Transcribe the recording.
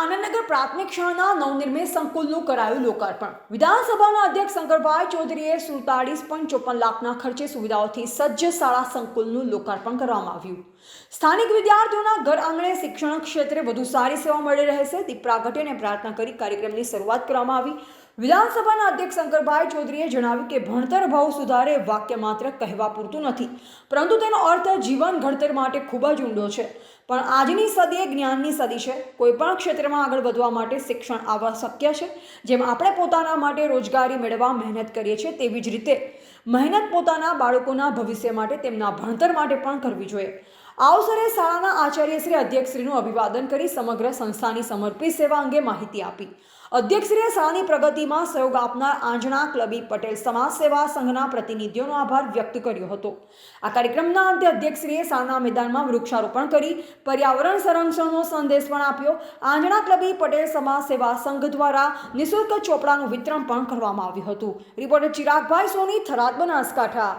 આનંદનગર પ્રાથમિક શાળાના નવનિર્મિત સંકુલનું કરાયું લોકાર્પણ. વિધાનસભાના અધ્યક્ષ શંકરભાઈ ચૌધરીએ સુડતાળીસ પોઈન્ટ ચોપન લાખના ખર્ચે સુવિધાઓથી સજ્જ શાળા સંકુલનું લોકાર્પણ કરવામાં આવ્યું. સ્થાનિક વિદ્યાર્થીઓના ઘર આંગણે શિક્ષણ ક્ષેત્રે વધુ સારી સેવા મળી રહેશે તે પ્રાગટ્ય અને પ્રાર્થના કરી કાર્યક્રમની શરૂઆત કરવામાં આવી. વિધાનસભાના અધ્યક્ષ શંકરભાઈ ચૌધરીએ જણાવ્યું કે ભણતર ભાવ સુધારે વાક્ય માત્ર કહેવા પૂરતું નથી, પરંતુ તેનો અર્થ જીવન ઘડતર માટે ખૂબ જ ઊંડો છે. પણ આજની સદી એ જ્ઞાનની સદી છે. કોઈપણ ક્ષેત્રમાં આગળ વધવા માટે શિક્ષણ આવશ્યક છે, જેમ આપણે પોતાના માટે રોજગારી મેળવવા મહેનત કરીએ છીએ તેવી જ રીતે મહેનત પોતાના બાળકોના ભવિષ્ય માટે તેમના ભણતર માટે પણ કરવી જોઈએ. આ અવસરે શાળાના આચાર્યશ્રી અધ્યક્ષશ્રીનું અભિવાદન કરી સમગ્ર સંસ્થાની સમર્પિત સેવા અંગે માહિતી આપી. અધ્યક્ષશ્રીએ શાળાની પ્રગતિમાં સહયોગ આપનાર આંજણા ક્લબી પટેલ સમાજ સેવા સંઘના પ્રતિનિધિઓનો આભાર વ્યક્ત કર્યો હતો. આ કાર્યક્રમના અંતે અધ્યક્ષશ્રીએ શાળાના મેદાનમાં વૃક્ષારોપણ કરી, પર્યાવરણ સંરક્ષણનો સંદેશ પણ આપ્યો. આંજણા ક્લબી પટેલ સમાજ સેવા સંઘ દ્વારા નિઃશુલ્ક ચોપડાનું વિતરણ પણ કરવામાં આવ્યું હતું. રિપોર્ટર ચિરાગભાઈ સોની, થરાદ બનાસકાંઠા.